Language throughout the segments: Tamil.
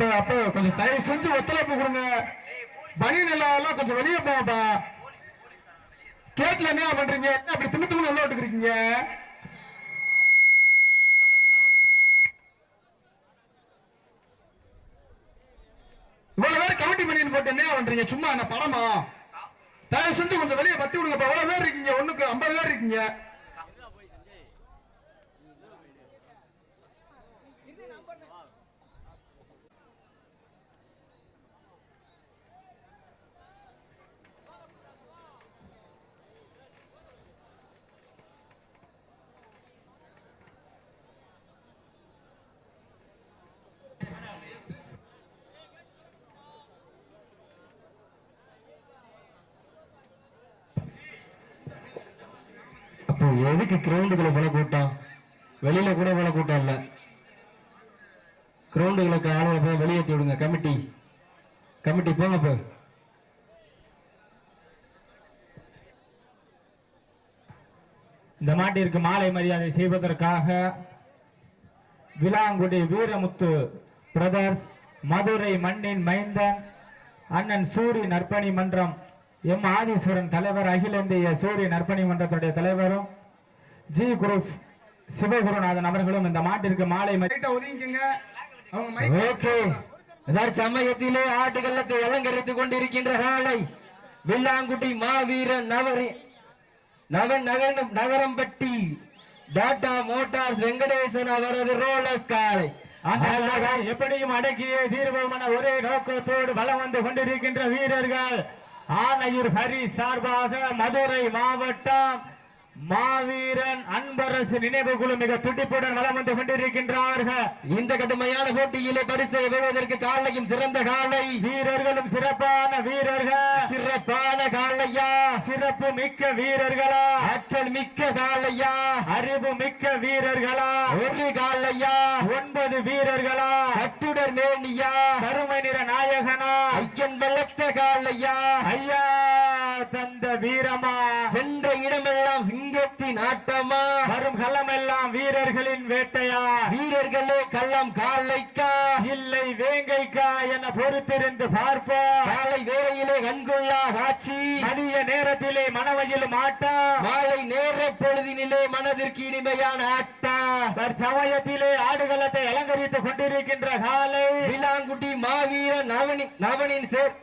அப்ப அப்ப கொஞ்சம் தயவு செஞ்சு ஒத்துழைப்பு கொடுங்க. பனி நிலம் கொஞ்சம் வெளியே போங்கப்பா. கேட்ல என்ன பண்றீங்க? என்ன அப்படி தின்னு தின்னு உள்ள விட்டுக்கிறீங்க இவ்வளவு பேர் கமிட்டி பண்ணின்னு போட்டு என்ன பண்றீங்க? சும்மா என்ன படமா தயவு செஞ்சு கொஞ்சம் வெளியே பத்தி விடுங்கப்பா. எவ்வளவு பேர் இருக்கீங்க? ஒண்ணுக்கு ஐம்பது பேர் இருக்கீங்க அப்போ எதுக்கு கிரவுண்டுக்குள்ள போல கூட்டம் வெளியில கூட போல கூட்டம் இல்ல. கிரவுண்டுகளுக்கு ஆளுநர் போய் வெளியேற்றி விடுங்க. கமிட்டி. கமிட்டி போங்க போ இந்த மாட்டிற்கு மாலை மரியாதை செய்வதற்காக விலாங்குடி வீரமுத்து பிரதர்ஸ் மதுரை மண்ணின் மைந்தன் அண்ணன் சூரி நற்பணி மன்றம் எம் ஆதீஸ்வரன் தலைவர் அகில இந்திய சூரிய நற்பணி மன்றத்துடைய தலைவரும் ஜி குரூப் சிவகுருநாதன் அவர்களும் இந்த மாட்டிற்கு மாலை ஒதுங்கிக்கங்க. ஓகே. சமயத்திலே ஆட்டுக்கல்லத்தை அலங்கரித்துக் கொண்டிருக்கின்ற காலை. வில்லாங்குட்டி மாவீரன் நவரி நவன் நகரம் நகரம்பட்டி டாடா மோட்டார்ஸ் வெங்கடேசன் அவரது ரோலஸ் காலை எப்படியும் அடக்கிய தீர்வோம் என ஒரே நோக்கத்தோடு வலம் வந்து கொண்டிருக்கின்ற வீரர்கள். ஆனையூர் ஹரி சார்பாக மதுரை மாவட்டம் மாவீரன் அன்பரசு நினைவு குழு மிக துடிப்புடன் வலம் வந்து கொண்டிருக்கின்றார்கள். இந்த கடுமையான போட்டியிலே பரிசை வெல்வதற்கு காலையும் சிறந்த காலை. வீரர்களும் சிறப்பான வீரர்கள். சிறப்பான காலையா? சிறப்பு மிக்க வீரர்களா? ஆற்றல் மிக்க காலையா? அறிவு மிக்க வீரர்களா? ஒரு காலையா? ஒன்பது வீரர்களா? கட்டுடர் மேனியா? கருமை நிற நாயகனா? ஐயன் வெள்ளத்த காலையா? ஐயா! தந்த வீரமா? சென்ற இடமெல்லாம் சிங்கத்தின் ஆட்டமா வரும் களமெல்லாம் வீரர்களின் வேட்டையா? வீரர்களே கள்ளம் காலைக்கா? இல்லை வேங்கைக்கா என பொறுத்திருந்து பார்ப்போம் காலை வேளையிலே கண்கொள்ளா காட்சி. மதிய நேரத்திலே மனவையிலும் ஆட்டம் மாலை நேர பொழுதினிலே மனதிற்கு இனிமையான ஆட்டா? தற்சமயத்திலே ஆடுகளத்தை அலங்கரித்துக் கொண்டிருக்கின்ற காலை? விலாங்குட்டி மாவீர நவனி நவனின் சேர்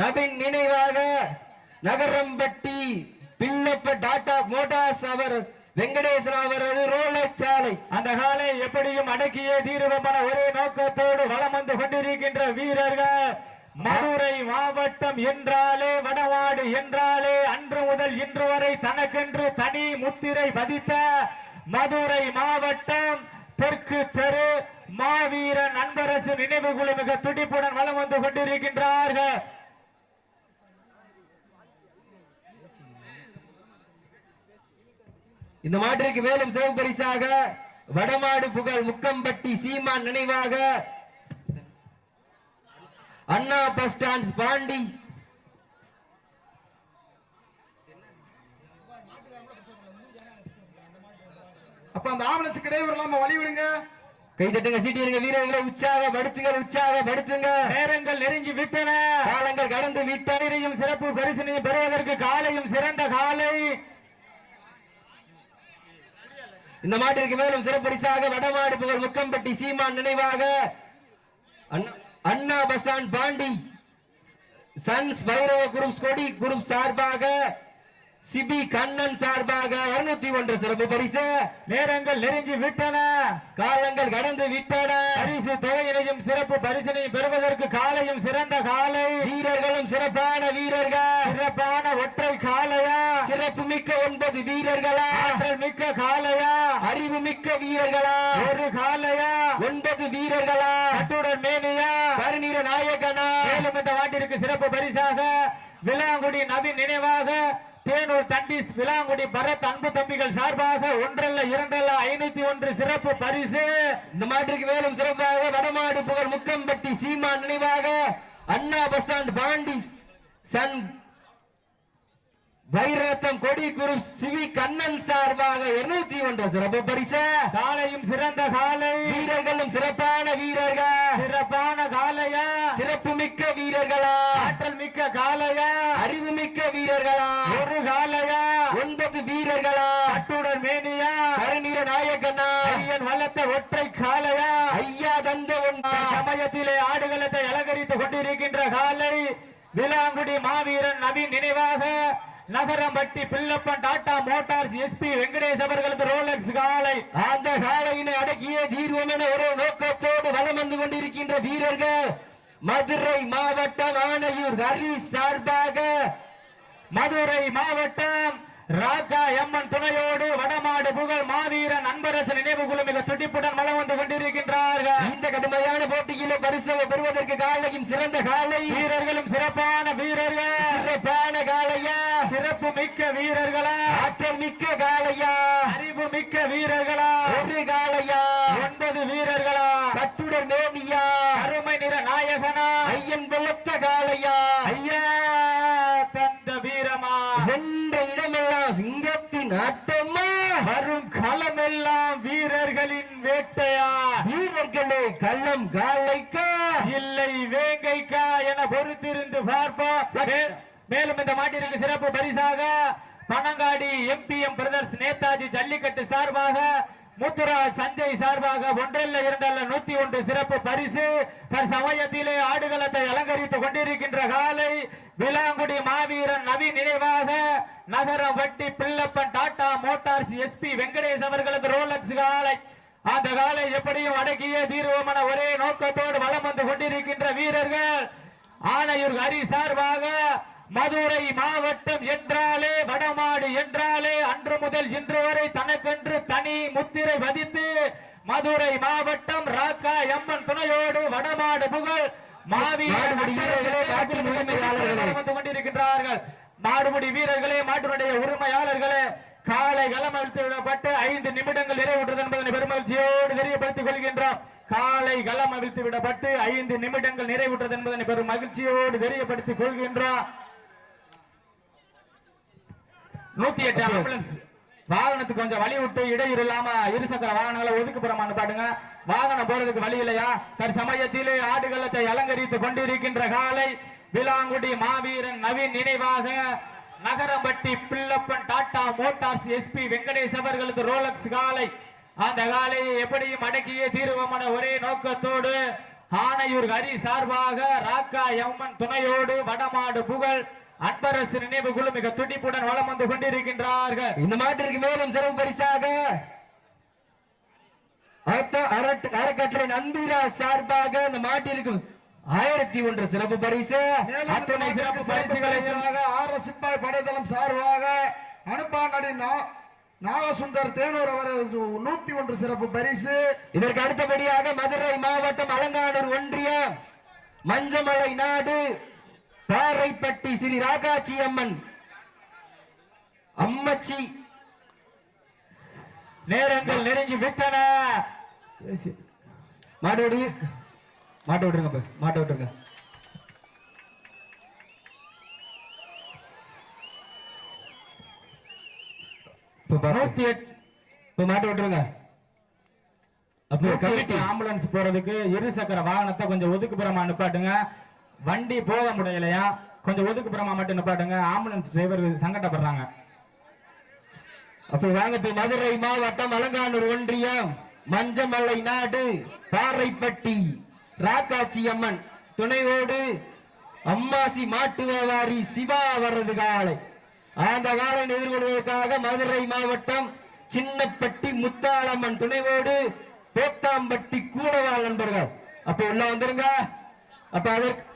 நபின் நினைவாக நகரம்பட்டி பில்லப்ப டாடா மோட்டார்ஸ் அவர் வெங்கடேசன் அவரது ரோலர் சாலை. அந்த காலை எப்படியும் அடக்கிய தீர்வமான ஒரே நோக்கத்தோடு வலம் வந்து கொண்டிருக்கின்ற வீரர்கள். மதுரை மாவட்டம் என்றாலே வடவாடு என்றாலே அன்று முதல் இன்று வரை தனக்கென்று தனி முத்திரை பதித்த மதுரை மாவட்டம் தெற்கு தெரு மாவீரன் அன்பரசு நினைவு குழு மிக துடிப்புடன் வலம் வந்து கொண்டிருக்கின்றார்கள். இந்த மாட்டிற்கு மேலும் சிறப்பு பரிசாக வடமாடு புகழ் முக்கம்பட்டி சீமான் நினைவாக அண்ணா பஸ் ஸ்டாண்ட் பாண்டி. அப்ப அந்த ஆம்புலன்ஸுக்கு இடையூறு இல்லாம வழி விடுங்க. கை தட்டுங்க சீட்டிருங்க வீரர்களை உற்சாக படுத்துங்க உற்சாக படுத்துங்க. நேரங்கள் நெருங்கி விட்டன. காலங்கள் கடந்து விட்ட வீரையும் சிறப்பு பரிசினையும் பெறுவதற்கு காலையும் சிறந்த காலை. இந்த மாட்டிற்கு மேலும் சிறப்பரிசாக வடமாடு புகழ் முக்கம்பட்டி சீமான் நினைவாக Anna- Anna bus stand Pandi sons Bhairava group கொடி குரூப் சார்பாக சிபி கண்ணன் சார்பாக இருநூத்தி ஒன்று சிறப்பு பரிசு. நேரங்கள் நெருங்கி விட்டன. காலங்கள் கடந்து விட்டன. பரிசு தொகையினையும் சிறப்பு பரிசினையும் பெறுவதற்கு காலையும் சிறந்த காலை. வீரர்களும் சிறப்பான வீரர்கள். சிறப்பான ஒற்றை காளையா? சிறப்பு மிக்க ஒன்பது வீரர்களா? ஆற்றல் மிக்க காளையா? அறிவு மிக்க வீரர்களா? ஒரு காளையா? ஒன்பது வீரர்களா? கட்டுடன் மேனியா? கருநீர நாயகனா? மேலும் இந்த வாட்டிற்கு சிறப்பு பரிசாக விலாங்குடி நபின் நினைவாக தேனூர் தண்டிஸ் விலாங்குடி பரத் அன்பு தம்பிகள் சார்பாக ஒன்றல்ல இரண்டல்ல ஐநூத்தி ஒன்று சிறப்பு பரிசு. இந்த மாட்டிற்கு மேலும் சிறப்பாக வடமாடு புகழ் முக்கம்பட்டி சீமா நினைவாக Anna bus stand Pandi son வைரத்தம் கொடி குரு சிவி கண்ணன் சார்பாக இருநூத்தி ஒன்று சிறப்பு பரிசு. காலையும் சிறந்த காலை. வீரர்களும் சிறப்பான வீரர்கள். சிறப்பான காலையா? சிறப்பு மிக்க வீரர்களா. ஆற்றல் மிக்க காலையா? அறிவு மிக்க வீரர்களா. ஒரு காலையா? ஒன்பது வீரர்களா. அட்டுடன் மேனியா? கருநீர நாயக்கண்ணா. ஐயன் வல்லத்த ஒற்றை காலையா? ஐயா தந்த ஒன்றா. சமயத்திலே ஆடுகளத்தை அலங்கரித்துக் கொண்டிருக்கின்ற காலை விலாங்குடி மாவீரன் நவீன் நினைவாக Nagarampatti Pillappan Tata Motors SP Venkatesh அவர்களது ரோலக்ஸ் காலை. அந்த காலையினை அடக்கிய தீர்வம் என ஒரு நோக்கத்தோடு வலம் வந்து கொண்டிருக்கின்ற வீரர்கள் மதுரை மாவட்டம் ஆணையூர் ஹரி சார்பாக மதுரை மாவட்டம் ராக்கா எம்மன் துணையோடு வடமாடு புகழ் மாவீரன் அன்பரசு நினைவு குழு மிக துடிப்புடன் வலம் வந்து கொண்டிருக்கின்றார்கள். இந்த கடுமையான போட்டியிலே பரிசை பெறுவதற்கு காலையும் சிறந்த காலை. வீரர்களும் சிறப்பான வீரர்கள். சிறப்பான காலையா? சிறப்பு மிக்க வீரர்களா? ஆற்றல் மிக்க காலையா? அறிவு மிக்க வீரர்களா? ஒரு காலையா? ஒன்பது வீரர்களா? கட்டுடர் மேனியா? அருமை நிற நாயகனா? ஐயன் வெள்ளத்த காலையா? ஐயா தந்த வீரமா? சென்ற இடமெல்லாம் சிங்கத்தின் ஆட்டமா? வரும் களமெல்லாம் வீரர்களின் வேட்டையா? வீரர்களே கள்ளம் காலைக்கா? இல்லை வேங்கைக்கா என பொறுத்திருந்து பார்ப்போம். மேலும் இந்த மாட்டிற்கு சிறப்பு பரிசாக பனங்காடி எம்பிஎம் பிரதர்ஸ் நேதாஜி ஜல்லிக்கட்டு சார்பாக முத்துராஜ் சஞ்சய் சார்பாக ஒன்றல்ல இரண்டல்ல நூத்தி ஒன்று சிறப்பு பரிசு. தற்சமயத்திலே ஆடுகளத்தை அலங்கரித்துக் கொண்டிருக்கின்ற காலை விளாங்குடி மாவீரன் நவீன் நினைவாக நகரம் வட்டி Pillappan Tata Motors SP Venkatesh அவர்களது ரோலக்ஸ் காலை. அந்த காலை எப்படியும் அடக்கிய தீர்வமான ஒரே நோக்கத்தோடு வலம் வந்து கொண்டிருக்கின்ற வீரர்கள். ஆணையூர் ஹரி சார்பாக மதுரை மாவட்டம் என்றாலே வடமாடு என்றாலே அன்று முதல் இன்று வரை தனக்கென்று தனி முத்திரை பதித்து மதுரை மாவட்டம் ராக்கா எம்மன் துணையோடு வடமாடு புகழ். வந்து கொண்டிருக்கின்றார்கள். வீரர்களே. மாட்டினுடைய உரிமையாளர்களே காலை களம் அழுத்தி விடப்பட்டு ஐந்து நிமிடங்கள் நிறைவுற்றது என்பதனை பெருமகிழ்ச்சியோடு தெரியப்படுத்திக் கொள்கின்றோம். காலை களம் அவிழ்த்து விடப்பட்டு ஐந்து நிமிடங்கள் நிறைவுற்றது என்பதனை பெரும் மகிழ்ச்சியோடு தெரியப்படுத்திக் கொள்கின்றோம். நூத்தி எட்டு ஆம்புலன்ஸ் வாகனத்துக்கு கொஞ்சம் வழி விட்டு இடையூறு இல்லாம இருசக்கர வாகனங்களை ஒதுக்குப்புறமா பாட்டுங்க. வாகனம் போறதுக்கு வழி இல்லையா? தற்சமயத்திலே ஆடுகளத்தை அலங்கரித்துக் கொண்டிருக்கின்ற காலை விலாங்குடி மாவீரன் நவீன் நினைவாக Nagarampatti Pillappan Tata Motors SP Venkatesh அவர்களது ரோலக்ஸ் காலை. அந்த காலையை எப்படியும் அடக்கியே தீர்வமான ஒரே நோக்கத்தோடு ஆனையூர் ஹரி சார்பாக ராக்கா எம்மன் துணையோடு வடமாடு புகழ் அன்பரசு நினைவு குழு மிக துடிப்புடன் வலம் வந்து கொண்டிருக்கின்றார்கள். இந்த மாட்டிற்கு மேலும் சிறப்பு பரிசாக அறக்கட்டளை நம்பிரா சார்பாக இந்த மாட்டிற்கு ஆயிரத்தி ஒன்று சிறப்பு பரிசு. அத்துணை சிறப்பு மாட்டிற்கு சிறப்பு பரிசுகளையும் பரிசாக ஆர் எஸ் சிப்பாய் படைத்தளம் சார்பாக அனுப்பானடி நா- நாகசுந்தர் தேனூர் அவர் நூத்தி ஒன்று சிறப்பு பரிசு. இதற்கு அடுத்தபடியாக மதுரை மாவட்டம் அலங்கானூர் ஒன்றியம் மஞ்சமலை நாடு பாறைப்பட்டி ஸ்ரீ ராகாச்சி அம்மன். அம்மச்சி. நேரங்கள் நெருங்கி விட்டன. மாட்டு விடுங்க மாட்ட விட்டுருங்க மாட்ட விட்டுருங்க. நூத்தி எட்டு. இப்ப மாட்ட விட்டுருங்க அப்போ கமிட்டி. ஆம்புலன்ஸ் போறதுக்கு இரு சக்கர வாகனத்தை கொஞ்சம் ஒதுக்குப்புறமா நிப்பாட்டுங்க. வண்டி போக முடியலையா? கொஞ்சம் ஒதுக்குப்புறமா மட்டும் நிப்பாட்டுங்க. ஆம்புலன்ஸ் டிரைவர் சங்கடப்படுறாங்க. அப்ப வாங்கத்து மதுரை மாவட்டம் அலங்கானூர் ஒன்றியம் மஞ்சமலை நாடு பாறைப்பட்டி ராக்காச்சி அம்மன் துணையோடு அம்மாசி மாட்டு வியாபாரி சிவா அவரது காலை. அந்த காலம் எதிர்கொள்வதற்காக மதுரை மாவட்டம் சின்னப்பட்டி முத்தாளம்மன் துணைவோடு பேத்தாம்பட்டி கூடவாள் நண்பர்கள். அப்ப உள்ள வந்துருங்க. அப்ப அதற்கு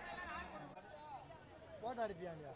என்ன